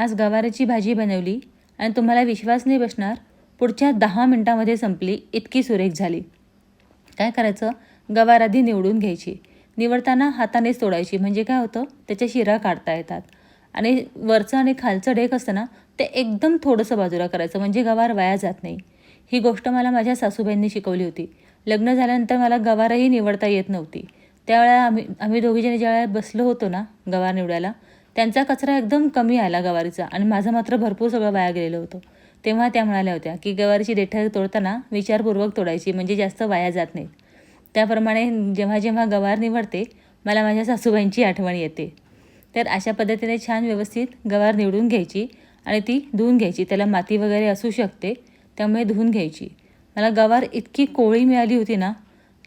आज गवाराची भाजी बनवली आणि तुम्हाला विश्वास नाही बसणार पुढच्या दहा मिनटामध्ये संपली इतकी सुरेख झाली. काय करायचं? गवार आधी निवडून घ्यायची. निवडताना हातानेच तोडायची. म्हणजे काय होतं? त्याच्या शिरा काढता येतात. आणि वरचं आणि खालचं डेक असतं ना ते एकदम थोडंसं बाजूला करायचं. म्हणजे गवार वाया जात नाही. ही गोष्ट मला माझ्या सासूबाईंनी शिकवली होती. लग्न झाल्यानंतर मला गवारही निवडता येत नव्हती. त्यावेळेला आम्ही आम्ही दोघीजणी ज्यावेळेला बसलो होतो ना गवार निवडायला त्यांचा कचरा एकदम कमी आला गवारीचा आणि माझं मात्र भरपूर सगळं वाया गेलेलं होतं. तेव्हा त्या म्हणाल्या होत्या की गवारीची देठं तोडताना विचारपूर्वक तोडायची म्हणजे जास्त वाया जात नाहीत. त्याप्रमाणे जेव्हा जेव्हा गवार निवडते मला माझ्या सासूबाईंची आठवण येते. तर अशा पद्धतीने छान व्यवस्थित गवार निवडून घ्यायची आणि ती धुवून घ्यायची. त्याला माती वगैरे असू शकते त्यामुळे धुवून घ्यायची. मला गवार इतकी कोळी मिळाली होती ना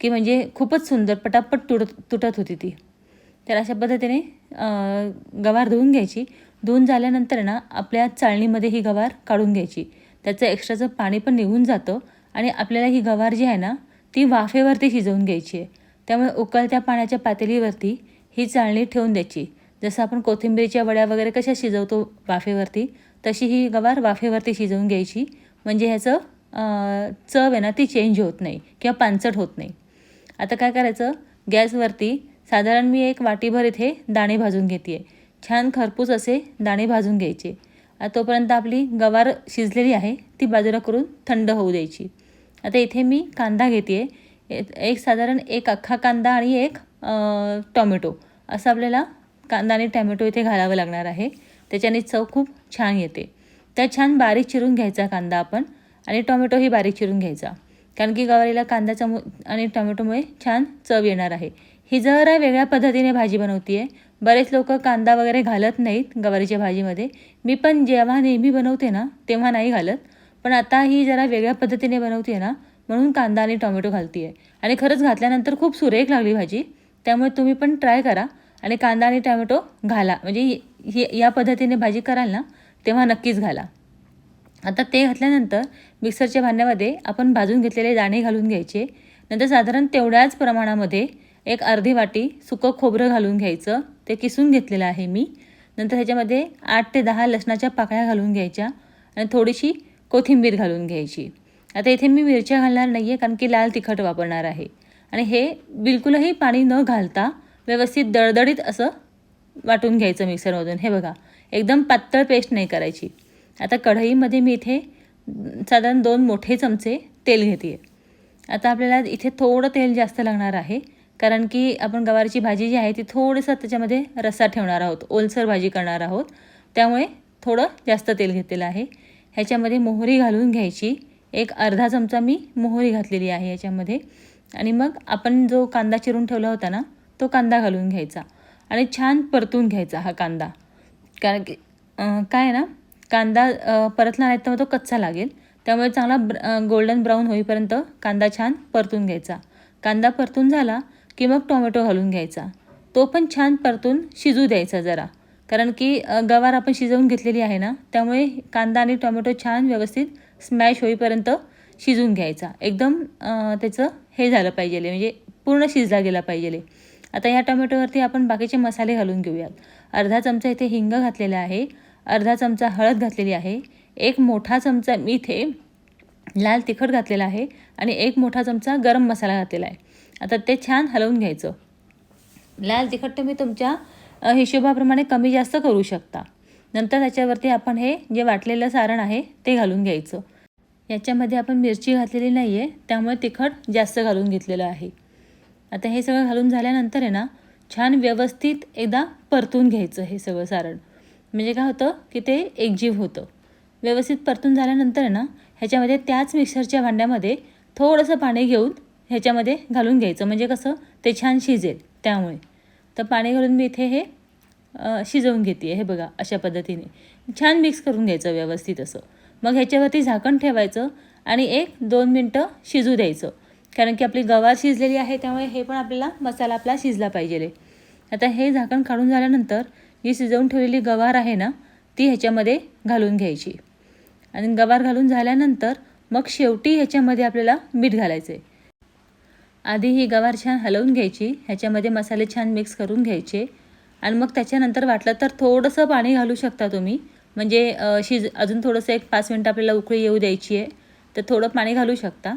की म्हणजे खूपच सुंदर पटापट तुटत तुटत होती ती. तर अशा पद्धतीने गवार धुवून घ्यायची. धुवून झाल्यानंतर ना आपल्या चाळणीमध्ये ही गवार काढून घ्यायची. त्याचं एक्स्ट्राचं पाणी पण निघून जातं आणि आपल्याला ही गवार जी आहे ना ती वाफेवरती शिजवून घ्यायची आहे. त्यामुळे उकळत्या पाण्याच्या पातेलीवरती ही चाळणी ठेवून द्यायची. जसं आपण कोथिंबीरीच्या वड्या वगैरे कशा शिजवतो वाफेवरती तशी ही गवार वाफेवरती शिजवून घ्यायची. म्हणजे ह्याचं चव आहे ना ती चेंज होत नाही किंवा पानचट होत नाही. आता काय करायचं? गॅसवरती साधारण मी एक वाटीभर इथे दाणे भाजून घेते आहे छान खरपूस असे दाणे भाजून घ्यायचे. आता तोपर्यंत आपली गवार शिजलेली आहे ती बाजूला करून थंड होऊ द्यायची. आता इथे मी कांदा घेते आहे एक साधारण एक अख्खा कांदा आणि एक टोमॅटो टॉमॅटो. असं आपल्याला कांदा आणि टॅमॅटो इथे घालावं लागणार आहे. त्याच्याने चव खूप छान येते. तर छान बारीक चिरून घ्यायचा कांदा आपण आणि टॉमॅटोही बारीक चिरून घ्यायचा. कारण की गवारीला कांद्याचा मु आणि टोमॅटोमुळे छान चव येणार आहे. ही जरा वेगळ्या पद्धतीने भाजी बनवते आहे बरेच लोक कांदा वगैरे घालत नाहीत गवारीच्या भाजीमध्ये. मी पण जेव्हा नेहमी बनवते ना तेव्हा नाही घालत. पण आता ही जरा वेगळ्या पद्धतीने बनवते ना म्हणून कांदा आणि टोमॅटो घालते आहे आणि खरंच घातल्यानंतर खूप सुरेख लागली भाजी. त्यामुळे तुम्ही पण ट्राय करा आणि कांदा आणि टोमॅटो घाला. म्हणजे हे या पद्धतीने भाजी कराल ना तेव्हा नक्कीच घाला. आता ते घातल्यानंतर मिक्सरच्या भांड्यामध्ये आपण भाजून घेतलेले दाणे घालून घ्यायचे. नंतर साधारण तेवढ्याच प्रमाणामध्ये एक अर्धी वाटी सुकं खोबरं घालून घ्यायचं. ते किसून घेतलेलं आहे मी. नंतर ह्याच्यामध्ये आठ ते दहा लसणाच्या पाकळ्या घालून घ्यायच्या आणि थोडीशी कोथिंबीर घालून घ्यायची. आता इथे मी मिरच्या घालणार नाही आहे कारण की लाल तिखट वापरणार आहे. आणि हे बिलकुलही पाणी न घालता व्यवस्थित दळदळीत असं वाटून घ्यायचं मिक्सरमधून. हे बघा एकदम पातळ पेस्ट नाही करायची. आता कढईमध्ये मी इथे साधारण दोन मोठे चमचे तेल घेते आहे आता आपल्याला इथे थोडं तेल जास्त लागणार आहे. कारण की आपण गवारीची भाजी जी आहे ती थोडंसं त्याच्यामध्ये रस्सा ठेवणार आहोत ओलसर भाजी करणार आहोत. त्यामुळे थोडं जास्त तेल घेतलेलं आहे. ह्याच्यामध्ये मोहरी घालून घ्यायची. एक अर्धा चमचा मी मोहरी घातलेली आहे याच्यामध्ये आणि मग आपण जो कांदा चिरून ठेवला होता ना तो कांदा घालून घ्यायचा. आणि छान परतून घ्यायचा हा कांदा. कारण की काय आहे ना कांदा परतला नाही तर मग तो कच्चा लागेल. त्यामुळे चांगला ब्र गोल्डन ब्राऊन होईपर्यंत कांदा छान परतून घ्यायचा. कांदा परतून झाला की मग टोमॅटो घालून घ्यायचा. तो पण छान परतून शिजू द्यायचा जरा. कारण की गवार आपण शिजवून घेतलेली आहे ना त्यामुळे कांदा आणि टोमॅटो छान व्यवस्थित स्मॅश होईपर्यंत शिजून घ्यायचा. एकदम त्याचं हे झालं पाहिजे म्हणजे पूर्ण शिजला गेला पाहिजे. आता या टोमॅटोवरती आपण बाकीचे मसाले घालून घेऊयात. अर्धा चमचा इथे हिंग घातलेला आहे. अर्धा चमचा हळद घातलेली आहे. एक मोठा चमचा मी इथे लाल तिखट घातलेला आहे. आणि एक मोठा चमचा गरम मसाला घातलेला आहे. आता ते छान हलवून घ्यायचं. लाल तिखट तुम्ही तुमच्या हिशोबाप्रमाणे कमी जास्त करू शकता. नंतर त्याच्यावरती आपण हे जे वाटलेलं सारण आहे ते घालून घ्यायचं. याच्यामध्ये आपण मिरची घातलेली नाही आहे त्यामुळे तिखट जास्त घालून घेतलेलं आहे. आता हे सगळं घालून झाल्यानंतर आहे ना छान व्यवस्थित एकदा परतून घ्यायचं हे सगळं सारण. म्हणजे काय होतं की ते एकजीव होतं. व्यवस्थित परतून झाल्यानंतर आहे ना ह्याच्यामध्ये त्याच मिक्सरच्या भांड्यामध्ये थोडंसं पाणी घेऊन ह्याच्यामध्ये घालून घ्यायचं. म्हणजे कसं? ते छान शिजेल त्यामुळे. तर पाणी घालून मी इथे हे शिजवून घेते. हे बघा अशा पद्धतीने. छान मिक्स करून घ्यायचं व्यवस्थित असं. मग ह्याच्यावरती झाकण ठेवायचं आणि एक दोन मिनटं शिजू द्यायचं. कारण की आपली गवार शिजलेली आहे त्यामुळे हे पण आपल्याला मसाला आपला शिजला पाहिजे. आता हे झाकण काढून झाल्यानंतर जी शिजवून ठेवलेली गवार आहे ना ती ह्याच्यामध्ये घालून घ्यायची. आणि गवार घालून झाल्यानंतर मग शेवटी ह्याच्यामध्ये आपल्याला मीठ घालायचं आहे आधी ही गवार छान हलवून घ्यायची ह्याच्यामध्ये मसाले छान मिक्स करून घ्यायचे. आणि मग त्याच्यानंतर वाटलं तर थोडंसं पाणी घालू शकता तुम्ही. म्हणजे शिज अजून थोडंसं एक पाच मिनटं आपल्याला उकळी येऊ द्यायची आहे तर थोडं पाणी घालू शकता.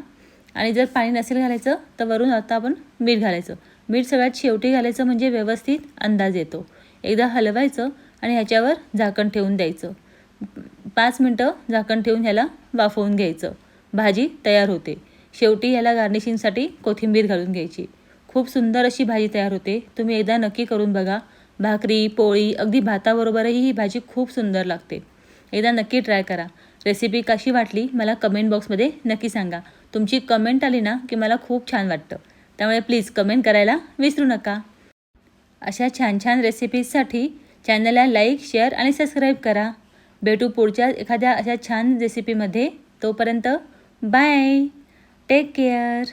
आणि जर पाणी नसेल घालायचं तर वरून आता आपण मीठ घालायचं. मीठ सगळ्यात शेवटी घालायचं म्हणजे व्यवस्थित अंदाज येतो. एकदा हलवायचं आणि ह्याच्यावर झाकण ठेवून द्यायचं. पाच मिनटं झाकण ठेवून ह्याला वाफवून घ्यायचं. भाजी तयार होते. शेवटी याला गार्निशिंगसाठी कोथिंबीर घालून घ्यायची. खूप सुंदर अशी भाजी तयार होते. तुम्ही एकदा नक्की करून बघा. भाकरी पोळी अगदी भाताबरोबरही ही भाजी खूप सुंदर लागते. एकदा नक्की ट्राय करा. रेसिपी कशी वाटली मला कमेंट बॉक्समध्ये नक्की सांगा. तुमची कमेंट आली ना की मला खूप छान वाटतं. त्यामुळे प्लीज कमेंट करायला विसरू नका. अशा छान छान रेसिपीजसाठी चॅनलला लाईक शेअर आणि सबस्क्राईब करा. भेटू पुढच्या एखाद्या अशा छान रेसिपीमध्ये. तोपर्यंत बाय. Take care.